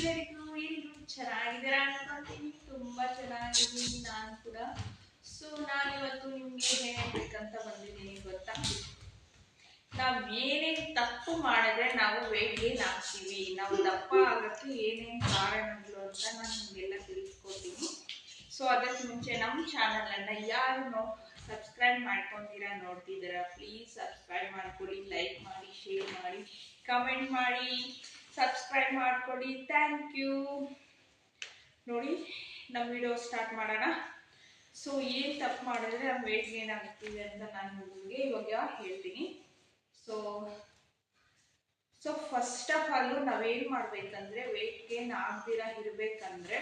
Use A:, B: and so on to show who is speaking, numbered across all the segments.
A: ಎಲ್ಲರಿಗೂ ಎಲ್ರು ಚೆನ್ನಾಗಿದ್ದೀರಾ ಅನ್ಕೊಂತೀನಿ ತುಂಬಾ ಚೆನ್ನಾಗಿದ್ದೀನಿ ನಾನು ಕೂಡ. ಸೊ ನಾನು ಇವತ್ತು ನಿಮ್ಗೆ ಏನ್ ಹೇಳ್ಬೇಕಂತ ಬಂದಿದ್ದೀನಿ, ಗೊತ್ತಾ? ನಾವ್ ಏನೇನ್ ತಪ್ಪು ಮಾಡಿದ್ರೆ ನಾವು ವೇಟ್ ಗೇನ್ ಆಗ್ತೀವಿ ನಾವು ದಪ್ಪ ಆಗಕ್ಕೆ ಏನೇನ್ ಕಾರಣಗಳು ಅಂತ ನಾನು ನಿಮ್ಗೆಲ್ಲ ತಿಳಿಸ್ಕೊಡ್ತೀನಿ. ಸೊ ಅದಕ್ಕೆ ಮುಂಚೆ ನಮ್ಮ ಚಾನಲ್ ಅನ್ನ ಯಾರು ಸಬ್ಸ್ಕ್ರೈಬ್ ಮಾಡ್ಕೊಂಡಿರಾ ನೋಡ್ತಿದ್ದೀರಾ ಪ್ಲೀಸ್ ಸಬ್ಸ್ಕ್ರೈಬ್ ಮಾಡ್ಕೊಳ್ಳಿ ಲೈಕ್ ಮಾಡಿ ಶೇರ್ ಮಾಡಿ ಕಮೆಂಟ್ ಮಾಡಿ. ಸಬ್ಸ್ಕ್ರೈಬ್ ಮಾಡ್ಕೊಳ್ಳಿ ಥ್ಯಾಂಕ್ ಯು ನೋಡಿ ನಮ್ಮ ವಿಡಿಯೋ ಸ್ಟಾರ್ಟ್ ಮಾಡೋಣ. ಸೊ ಏನು ತಪ್ಪು ಮಾಡಿದ್ರೆ ನಮ್ಮ ವೇಟ್ ಗೇನ್ ಆಗ್ತಿದೆ ಅಂತ ನಾನು ನಿಮಗೆ ಇವಾಗ ಹೇಳ್ತೀನಿ. So so first of all ನಾವೇನು ಮಾಡಬೇಕಂದ್ರೆ ವೇಟ್ ಗೇನ್ ಆಗ್ದಿರ ಇರಬೇಕಂದ್ರೆ,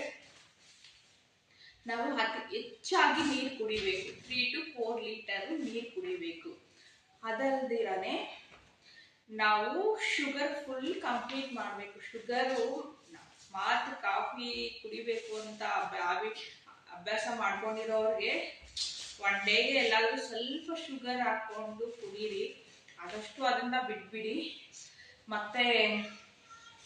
A: ನಾವು ಅತಿ ಹೆಚ್ಚಾಗಿ ನೀರು ಕುಡಿಬೇಕು. ತ್ರೀ ಟು ಫೋರ್ ಲೀಟರ್ ನೀರು ಕುಡಿಬೇಕು. ಅದಲ್ದಿರನೆ ನಾವು ಶುಗರ್ ಫುಲ್ ಕಂಪ್ಲೀಟ್ ಮಾಡಬೇಕು. ಶುಗರು ಮಾತ್ರ ಕಾಫಿ ಕುಡಿಬೇಕು ಅಂತ ಅಭ್ಯಾವಿ ಅಭ್ಯಾಸ ಮಾಡ್ಕೊಂಡಿರೋರಿಗೆ ಒನ್ ಡೇಗೆ ಎಲ್ಲಾದರೂ ಸ್ವಲ್ಪ ಶುಗರ್ ಹಾಕೊಂಡು ಕುಡೀರಿ. ಆದಷ್ಟು ಅದನ್ನ ಬಿಟ್ಬಿಡಿ. ಮತ್ತೆ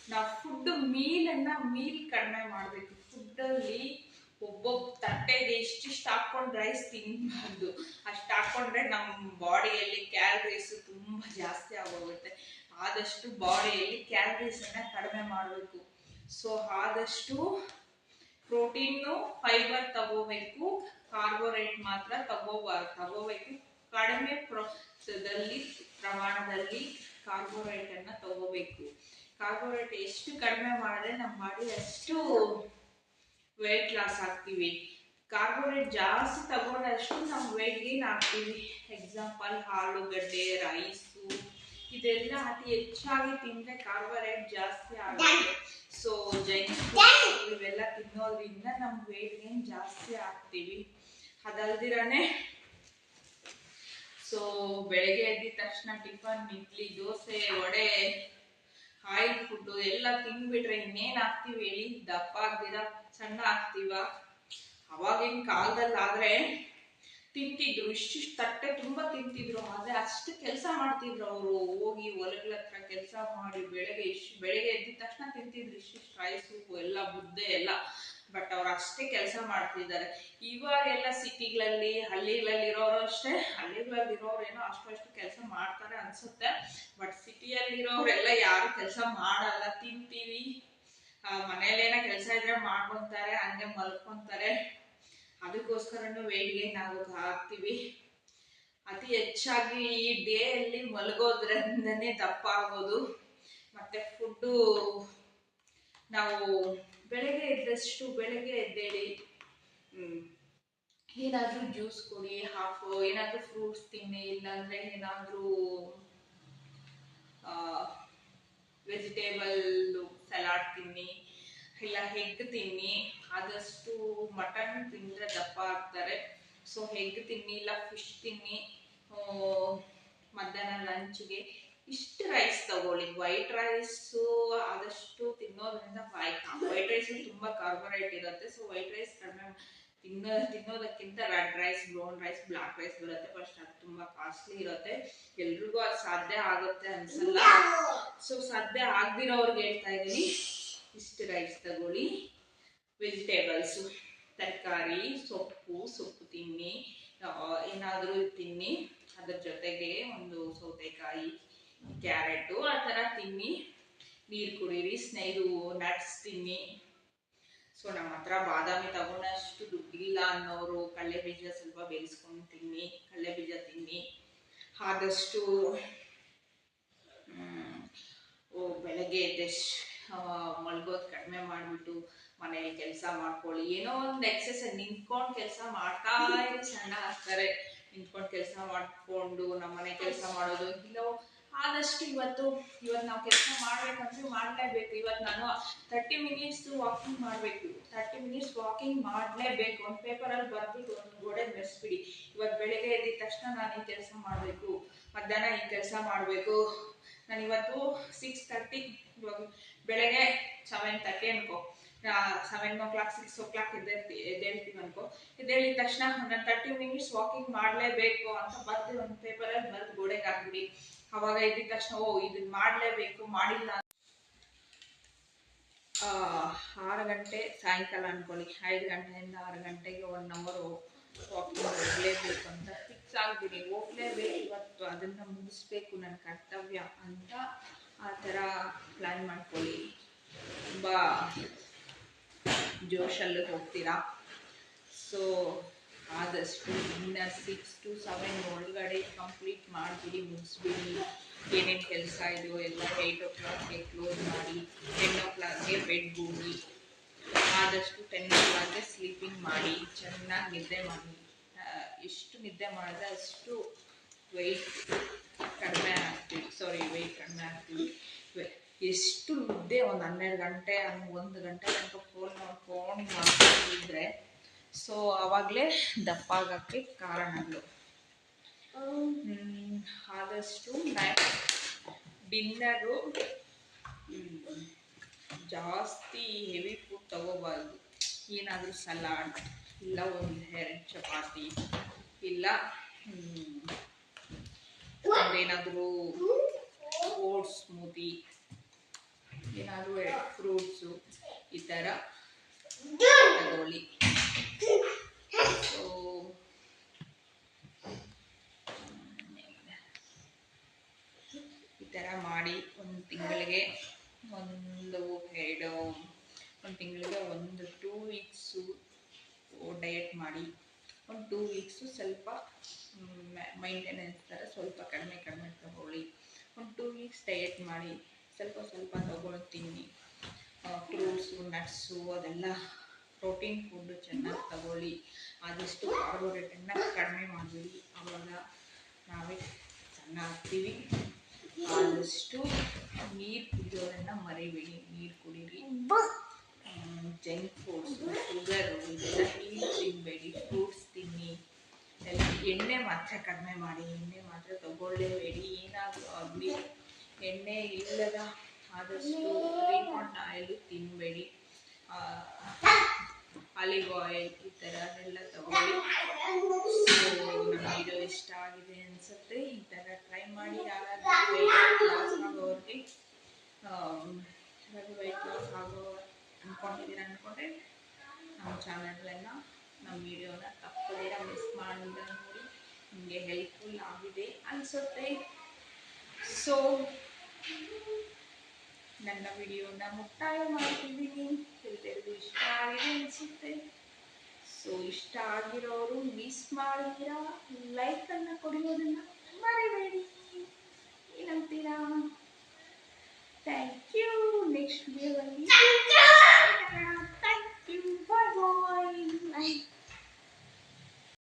A: ನಾವು ಫುಡ್ ಮೀಲನ್ನ ಮೀಲ್ ಕಡಿಮೆ ಮಾಡಬೇಕು. ಫುಡ್ಡಲ್ಲಿ ಒಬ್ಬೊಬ್ಬ ತಟ್ಟೆಗೆ ಇಷ್ಟಿಷ್ಟು ಹಾಕೊಂಡು ರೈಸ್ ತಿನ್ನಬಾರ್ದು ಅಷ್ಟು ಹಾಕೊಂಡ್ರೆ ನಮ್ಮ ಬಾಡಿಯಲ್ಲಿ ಕ್ಯಾಲರೀಸ್ ತುಂಬ ಜಾಸ್ತಿ ಆಗೋಗುತ್ತೆ. ಆದಷ್ಟು ಬಾಡಿಯಲ್ಲಿ ಕ್ಯಾಲರೀಸನ್ನ ಕಡಿಮೆ ಮಾಡಬೇಕು. ಸೊ ಆದಷ್ಟು ಪ್ರೋಟೀನು ಫೈಬರ್ ತಗೋಬೇಕು. ಕಾರ್ಬೋರೇಟ್ ಮಾತ್ರ ತಗೋಬಾರ್ದು ತಗೋಬೇಕು. ಕಡಿಮೆ ಪ್ರದಲ್ಲಿ ಪ್ರಮಾಣದಲ್ಲಿ ಕಾರ್ಬೋರೇಟನ್ನು ತಗೋಬೇಕು. ಕಾರ್ಬೋರೇಟ್ ಎಷ್ಟು ಕಡಿಮೆ ಮಾಡಿದ್ರೆ ನಮ್ಮ ಬಾಡಿ ಅಷ್ಟು ವೇಟ್ ಲಾಸ್ ಆಗ್ತೀವಿ. ಕಾರ್ಬೋಹೈಡ್ರೇಟ್ ಜಾಸ್ತಿ ತಗೊಂಡಷ್ಟು ನಮ್ಮ ವೆಯ್ಟ್ ಗೇನ್ ಆಗ್ತೀವಿ. ಎಕ್ಸಾಂಪಲ್ ಆಲೂಗಡ್ಡೆ ರೈಸು ಇದೆಲ್ಲ ಅತಿ ಹೆಚ್ಚಾಗಿ ತಿಂದರೆ ಕಾರ್ಬೋಹೈಡ್ರೇಟ್ ಜಾಸ್ತಿ ಆಗುತ್ತೆ. ಸೊ ಜಂಕ್ ಇವೆಲ್ಲ ತಿನ್ನೋದ್ರಿಂದ ನಮ್ಮ ವೆಯ್ಟ್ ಗೇನ್ ಜಾಸ್ತಿ ಆಗ್ತೀವಿ. ಅದಲ್ದಿರಾನೆ ಸೊ ಬೆಳಗ್ಗೆ ಎದ್ದಿದ ತಕ್ಷಣ tiffin idli, dosa, vada oil food ಎಲ್ಲ ತಿನ್ಬಿಟ್ರೆ ಇನ್ನೇನ್ ಆಗ್ತೀವಿ ಹೇಳಿ? ದಪ್ಪ ಆಗ್ದಿರ ಸಣ್ಣ ಆಗ್ತೀವ ಅವಾಗಿನ ಕಾಲದಲ್ಲಿ ಆದ್ರೆ ತಿಂತಿದ್ರು, ಇಷ್ಟಿಷ್ಟು ತಟ್ಟೆ ತುಂಬಾ ತಿಂತಿದ್ರು, ಆದ್ರೆ ಅಷ್ಟು ಕೆಲಸ ಮಾಡ್ತಿದ್ರು ಅವರು. ಹೋಗಿ ಹೊಲಗಳ ಹತ್ರ ಕೆಲಸ ಮಾಡಿ ಬೆಳಗ್ಗೆ ಇಷ್ಟು ಬೆಳಗ್ಗೆ ಎದ್ದಿದ ತಕ್ಷಣ ತಿಂತಿದ್ರು ಇಷ್ಟಿಷ್ಟು ರೈಸು ಎಲ್ಲ ಮುದ್ದೆ ಎಲ್ಲ. ಬಟ್ ಅವ್ರು ಅಷ್ಟೇ ಕೆಲಸ ಮಾಡ್ತಿದ್ದಾರೆ. ಇವಾಗೆಲ್ಲ ಸಿಟಿಗಳಲ್ಲಿ ಹಳ್ಳಿಗಳಲ್ಲಿ ಇರೋರು ಅಷ್ಟೇ ಹಳ್ಳಿಗಳಲ್ಲಿ ಇರೋರು ಏನೋ ಅಷ್ಟು ಅಷ್ಟು ಕೆಲಸ ಮಾಡ್ತಾರೆ ಅನ್ಸುತ್ತೆ. ಬಟ್ ಸಿಟಿಯಲ್ಲಿ ಇರೋರೆಲ್ಲ ಯಾರು ಕೆಲಸ ಮಾಡಲ್ಲ. ತಿಂತೀವಿ. ಮನೇಲೇನೋ ಕೆಲಸ ಇದ್ರೆ ಮಾಡ್ಕೊಂತಾರೆ, ಹಂಗೆ ಮಲ್ಕೊಂತಾರೆ. ಅದಕ್ಕೋಸ್ಕರನು ವೇಟ್ ಗೇನ್ ಆಗೋಕೆ ಆಗ್ತೀವಿ ಅತಿ ಹೆಚ್ಚಾಗಿ ಈ ಡೇ ಅಲ್ಲಿ ಮಲಗೋದ್ರಿಂದನೇ ದಪ್ಪ ಆಗೋದು ಮತ್ತೆ ಫುಡ್ಡು ನಾವು ಬೆಳಗ್ಗೆ ಎದ್ದಷ್ಟು ಬೆಳಗ್ಗೆ ಎದ್ದೇಳಿ ಏನಾದ್ರೂ ಜ್ಯೂಸ್ ಕೊಡಿ ಹಾಫ್ ಏನಾದರೂ ಫ್ರೂಟ್ಸ್ ತಿನ್ನಿ, ಇಲ್ಲಾಂದ್ರೆ ಏನಾದರೂ ವೆಜಿಟೇಬಲ್ ಸಲಾಡ್ ತಿನ್ನಿ. ಇಲ್ಲ ಹೆಗ್ ತಿನ್ನಿ, ಆದಷ್ಟು ಮಟನ್ ತಿಂದ್ರೆ ದಪ್ಪ ಆಗ್ತಾರೆ. ಸೊ ಹೆಗ್ ತಿನ್ನಿ ಇಲ್ಲ ಫಿಶ್ ತಿನ್ನಿ ಮಧ್ಯಾಹ್ನ ಲಂಚ್ಗೆ ಇಷ್ಟು ರೈಸ್ ತಗೊಳ್ಳಿ. ವೈಟ್ ರೈಸು ಆದಷ್ಟು ತಿನ್ನೋದ್ರಿಂದ ವೈಟ್ ರೈಸ್ ತುಂಬಾ ಕಾರ್ಬೋರೇಟ್ ಇರುತ್ತೆ. ಸೊ ವೈಟ್ ರೈಸ್ ಕಡಿಮೆ ತಿನ್ನೋ, ತಿನ್ನೋದಕ್ಕಿಂತ red rice brown rice black rice ಬರುತ್ತೆ. ಫಸ್ಟ್ ಅದು ತುಂಬಾ ಕಾಸ್ಟ್ಲಿ ಇರುತ್ತೆ. ಎಲ್ರಿಗೂ ಅದು ಸಾಧ್ಯ ಆಗುತ್ತೆ ಅನ್ಸಲ್ಲ. ಸೊ ಸಾಧ್ಯ ಆಗ್ದಿರೋರ್ಗೆ ಹೇಳ್ತಾ ಇದೀನಿ. ಇಷ್ಟು ರೈಸ್ ತಗೊಳ್ಳಿ ವೆಜಿಟೇಬಲ್ಸು ತರಕಾರಿ, ಸೊಪ್ಪು ಸೊಪ್ಪು ತಿನ್ನಿ ಏನಾದರೂ ತಿನ್ನಿ. ಅದ್ರ ಜೊತೆಗೆ ಒಂದು ಸೌತೆಕಾಯಿ, ಕ್ಯಾರೆಟು, ಆ ಥರ ತಿನ್ನಿ. ನೀರು ಕುಡೀರಿ ಸ್ನೇಹಿತು ನಟ್ಸ್ ತಿನ್ನಿ. ಸೊ ನಮ್ಮ ಹತ್ರ ಬಾದಾಮಿ ತಗೊಂಡಷ್ಟು ದುಡ್ಡಿಲ್ಲ ಅನ್ನೋರು, ಕಡಲೆ ಬೀಜ ಸ್ವಲ್ಪ ಬೇಯಿಸ್ಕೊಂಡು ತಿನ್ನಿ, ಕಡಲೆ ಬೀಜ ತಿನ್ನಿ. ಆದಷ್ಟು ಬೆಳಗ್ಗೆ ಎದ್ದಷ್ಟು ಮಲ್ಗೋದು ಕಡಿಮೆ ಮಾಡಿಬಿಟ್ಟು ಮನೇಲಿ ಕೆಲಸ ಮಾಡ್ಕೊಳ್ಳಿ. ಏನೋ ಒಂದು ಎಕ್ಸಸೈಸ್ ನಿಂತ್ಕೊಂಡು ಕೆಲಸ ಮಾಡ್ತಾ ಸಣ್ಣ ಆಗ್ತಾರೆ. ನಿಂತ್ಕೊಂಡು ಕೆಲಸ ಮಾಡ್ಕೊಂಡು ನಮ್ಮ ಮನೆ ಕೆಲಸ ಮಾಡೋದು, ಇಲ್ಲೋ ಆದಷ್ಟು ಇವತ್ತು ಇವತ್ತು ನಾವು ಕೆಲಸ ಮಾಡ್ಬೇಕಂದ್ರೆ ಮಾಡಲೇಬೇಕು. ಇವತ್ತು ನಾನು ತರ್ಟಿ ಮಿನಿಟ್ಸ್ ವಾಕಿಂಗ್ ಮಾಡಬೇಕು. ತರ್ಟಿ ಮಿನಿಟ್ಸ್ ವಾಕಿಂಗ್ ಮಾಡಲೇಬೇಕು. ಒಂದು ಪೇಪರಲ್ಲಿ ಬರ್ಬಿಟ್ಟು ಒಂದು ಗೋಡೆ ಮೆರೆಸ್ಬಿಡಿ. ಇವತ್ತು ಬೆಳಗ್ಗೆ ಎದ್ದಿದ ತಕ್ಷಣ ನಾನು ಈ ಕೆಲಸ ಮಾಡಬೇಕು. ಮಧ್ಯಾಹ್ನ ಈ ಕೆಲಸ ಮಾಡಬೇಕು. ನಾನು ಇವತ್ತು ಸಿಕ್ಸ್ ತರ್ಟಿ ಇವಾಗ ಬೆಳಗ್ಗೆ ಸೆವೆನ್ ತರ್ಟಿ ಅನ್ಕೋ. Seven o'clock six o'clock ಎದ್ದೇಳ್ತಿ, ಎದ್ದೇಳ್ತೀವಿ ಅನ್ಕೋ. ಎದ್ದೇಳಿದ ತಕ್ಷಣ ನಾನು ತರ್ಟಿ ಮಿನಿಟ್ಸ್ ವಾಕಿಂಗ್ ಮಾಡಲೇಬೇಕು ಅಂತ ಬರ್ದು ಒಂದು ಪೇಪರಲ್ಲಿ ಬರೆದು ಗೋಡೆಗೆ ಹಾಕ್ಬಿಡಿ ಅವಾಗ ಎದ್ದಿದ ತಕ್ಷಣ, ಓ ಇದನ್ನ ಮಾಡಲೇಬೇಕು, ಮಾಡಿಲ್ಲ ಆರು ಗಂಟೆ ಸಾಯಂಕಾಲ ಅನ್ಕೊಳ್ಳಿ ಐದು ಗಂಟೆಯಿಂದ ಆರು ಗಂಟೆಗೆ ಒನ್ ಅವರು ವಾಕಿಂಗ್ ಹೋಗಲೇಬೇಕು ಅಂತ ಫಿಕ್ಸ್ ಆಗ್ಬಿಡಿ. ಹೋಗ್ಲೇಬೇಕು ಇವತ್ತು. ಅದನ್ನ ಮುಗಿಸ್ಬೇಕು ನನ್ನ ಕರ್ತವ್ಯ ಅಂತ ಆ ಥರ ಪ್ಲ್ಯಾನ್ ಮಾಡ್ಕೊಳ್ಳಿ. ತುಂಬ ಜೋಶಲ್ಲಿ ಹೋಗ್ತೀರಾ? ಸೊ ಆದಷ್ಟು ಇನ್ನು ಸಿಕ್ಸ್ ಟು ಸೆವೆನ್ ಒಳಗಡೆ ಕಂಪ್ಲೀಟ್ ಮಾಡಿಬಿಡಿ, ಮುಗಿಸ್ಬಿಡಿ. ಏನೇನು ಕೆಲಸ ಇದೆಯೋ ಎಲ್ಲ ಏಯ್ಟ್ ಓ ಕ್ಲಾಕ್ಗೆ ಕ್ಲೋಸ್ ಮಾಡಿ ಟೆನ್ ಓ ಕ್ಲಾಕ್ಗೆ ಬೆಡ್ ಹೋಗಿ ಆದಷ್ಟು ಟೆನ್ ಓ ಕ್ಲಾಕ್ಗೆ ಸ್ಲೀಪಿಂಗ್ ಮಾಡಿ. ಚೆನ್ನಾಗಿ ನಿದ್ದೆ ಮಾಡಿ. ಎಷ್ಟು ನಿದ್ದೆ ಮಾಡಿದ್ರೆ ಅಷ್ಟು ವೆಯ್ಟ್ ಕಡಿಮೆ ಆಗ್ತೀವಿ ಸಾರಿ ವೆಯ್ಟ್ ಕಡಿಮೆ ಆಗ್ತೀವಿ ಎಷ್ಟು ಮುದ್ದೆ ಒಂದು ಹನ್ನೆರಡು ಗಂಟೆ, ಹಂಗೆ ಒಂದು ಗಂಟೆ ತನಕ ಫೋನ್ ಫೋನ್ ಮಾಡ್ಕೊಂಡಿದ್ರೆ ಸೊ ಆವಾಗಲೇ ದಪ್ಪ ಆಗೋಕ್ಕೆ ಕಾರಣಗಳು ಆದಷ್ಟು ನೈಟ್ ಡಿನ್ನರು ಜಾಸ್ತಿ ಹೆವಿ ಫುಡ್ ತಗೋಬಾರ್ದು. ಏನಾದರೂ ಸಲಾಡ್, ಇಲ್ಲ ಒಂದು ಎರಡು ಚಪಾತಿ, ಇಲ್ಲ ಏನಾದರೂ ಓಟ್ಸ್ ಸ್ಮೂತಿ ಏನಾದರೂ ಫ್ರೂಟ್ಸು ಈ ಥರ ತಗೊಳ್ಳಿ ಸೊ ಈ ಥರ ಮಾಡಿ ಒಂದು ತಿಂಗಳಿಗೆ ಒಂದು ಎರಡು ಒಂದು ತಿಂಗಳಿಗೆ ಒಂದು ಟೂ ವೀಕ್ಸು ಡಯಟ್ ಮಾಡಿ ಒಂದು ಟೂ ವೀಕ್ಸು ಸ್ವಲ್ಪ ಮೈಂಟೆನೆನ್ಸ್ ಥರ ಸ್ವಲ್ಪ ಕಡಿಮೆ ಕಡಿಮೆ ತಗೊಳ್ಳಿ. ಒಂದು ಟೂ ವೀಕ್ಸ್ ಡಯೆಟ್ ಮಾಡಿ, ಸ್ವಲ್ಪ ಸ್ವಲ್ಪ ತಗೊಳ್ಳಿ ತಿನ್ನಿ ಫ್ರೂಟ್ಸು ನಟ್ಸು ಅದೆಲ್ಲ ಪ್ರೋಟೀನ್ ಫುಡ್ಡು ಚೆನ್ನಾಗಿ ತಗೊಳ್ಳಿ. ಆದಷ್ಟು ಕಾರ್ಬೋಹೈಡ್ರೇಟನ್ನ ಕಡಿಮೆ ಮಾಡಬೇಡಿ. ಆವಾಗ ನಾವೇ ಚೆನ್ನಾಗ್ತೀವಿ. ಆದಷ್ಟು ನೀರು ಕುಡಿಯೋದನ್ನು ಮರಿಬೇಡಿ. ನೀರು ಕುಡೀರಿ. ಜಂಕ್ ಫುಡ್ಸ್ ಶುಗರು ಇದೆಲ್ಲ ತಿನ್ನಬೇಡಿ ಫ್ರೂಟ್ಸ್ ತಿನ್ನಿ ಎಲ್ಲ ಎಣ್ಣೆ ಮಾತ್ರ ಕಡಿಮೆ ಮಾಡಿ, ಎಣ್ಣೆ ಮಾತ್ರ ತಗೊಳ್ಳೇಬೇಡಿ ಏನಾದರೂ ಆಗಲಿ. ಎಣ್ಣೆ ಇಲ್ಲದ ಆದಷ್ಟು ರೀಫಂಡ್ ಆಯಿಲು ತಿನ್ನಬೇಡಿ ಆಲಿವ್ ಆಯಿಲ್ ಈ ಥರ ಅದೆಲ್ಲ ತಗೊಳ್ಳಿ ನಮ್ಮ ಇಷ್ಟ ಆಗಿದೆ ಅನಿಸುತ್ತೆ. ಈ ಥರ ಟ್ರೈ ಮಾಡಿ ಯಾರಾದರೂ ವೆಯ್ಟ್ ಲಾಸ್ ಆಗೋರಿಗೆ ವೆಯ್ಟ್ ಲಾಸ್ ಆಗೋ ಅಂದ್ಕೊಂಡಿದ್ದೀರ ಅಂದ್ಕೊಂಡ್ರೆ ನಮ್ಮ ಚಾನಲನ್ನು ನಮ್ಮ ವಿಡಿಯೋನ ತಪ್ಪದೇರ ಮಿಸ್ ಮಾಡಿದ್ರೆ ನೋಡಿ, ನಿಮಗೆ ಹೆಲ್ಪ್ಫುಲ್ ಆಗಿದೆ ಅನಿಸುತ್ತೆ. ಸೊ ನನ್ನ ವಿಡಿಯೋನ ಮುಕ್ತಾಯ ಮಾಡ್ತಿದ್ದೀನಿ ಎಲ್ಲರಿಗೂ ಇಷ್ಟ ಆಗಿದೆ ಅನಿಸುತ್ತೆ. ಸೊ ಇಷ್ಟ ಆಗಿರೋರು ಮಿಸ್ ಮಾಡಿದ್ದೀರಾ? ಲೈಕನ್ನು